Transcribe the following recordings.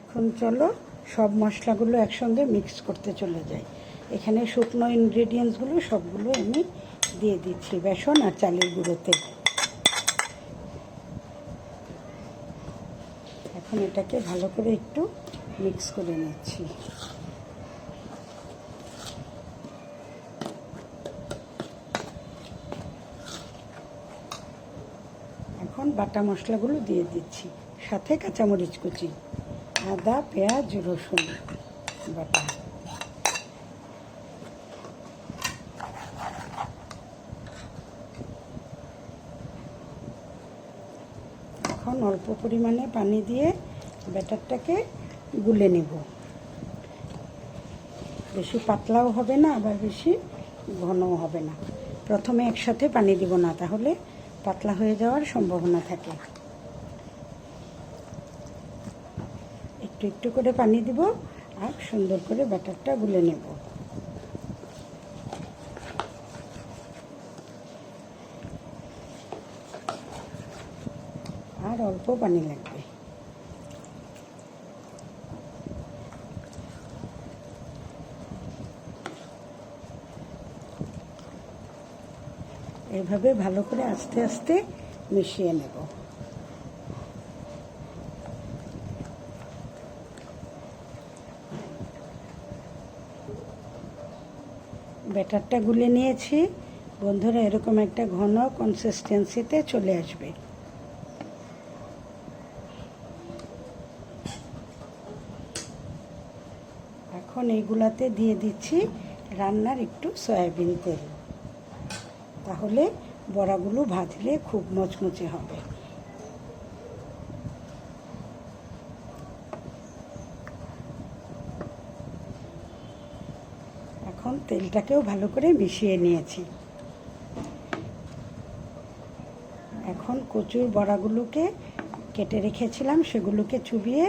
এখন চলো সব মশলাগুলো একসঙ্গে মিক্স করতে চলে যাই। এখানে শুকনো ইনগ্রেডিয়েন্টসগুলো সবগুলো আমি দিয়ে দিচ্ছি, বেসন আর চালের গুঁড়োতে। এখন এটাকে ভালো করে একটু মিক্স করে নিচ্ছি। এখন বাটা মশলাগুলো দিয়ে দিচ্ছি, সাথে কাঁচামরিচ কুচি। আদা পেঁয়াজ, রসুন বাটা। এখন অল্প পরিমাণে পানি দিয়ে ব্যাটারটাকে গুলে নেব। বেশি পাতলাও হবে না, আবার বেশি ঘনও হবে না। প্রথমে একসাথে পানি দিব না, তাহলে পাতলা হয়ে যাওয়ার সম্ভাবনা থাকে। একটু একটু করে পানি দিব আর সুন্দর করে ব্যাটারটা গুলে নেব। আর অল্প পানি লাগবে। এভাবে ভালো করে আস্তে আস্তে মিশিয়ে নেব। ব্যাটারটা গুলে নিয়েছি। বন্ধুরা, এরকম একটা ঘন কনসিস্টেন্সিতে চলে আসবে। এখন এইগুলাতে দিয়ে দিচ্ছি রান্নার একটু সয়াবিন তেল। তাহলে বড়াগুলো ভাজলে খুব মচমচে হবে। এখন তেলটাকেও ভালো করে মিশিয়ে নিয়েছি। এখন কচুর বড়াগুলোকে কেটে রেখেছিলাম, সেগুলোকে চুবিয়ে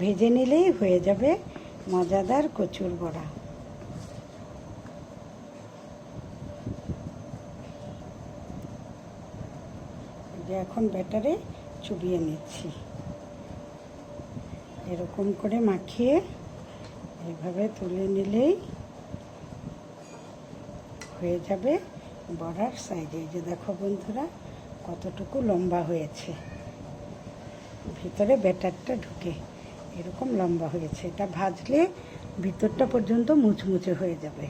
ভেজে নিলেই হয়ে যাবে মজাদার কচুর বড়া। এখন ব্যাটারে চুবিয়ে নিচ্ছি। এরকম করে মাখিয়ে এইভাবে তুলে নিলেই হয়ে যাবে বড়ার সাইজে যে দেখো বন্ধুরা, কতটুকু লম্বা হয়েছে। ভিতরে ব্যাটারটা ঢুকে এরকম লম্বা হয়েছে। এটা ভাজলে ভিতরটা পর্যন্ত মুচমুচে হয়ে যাবে।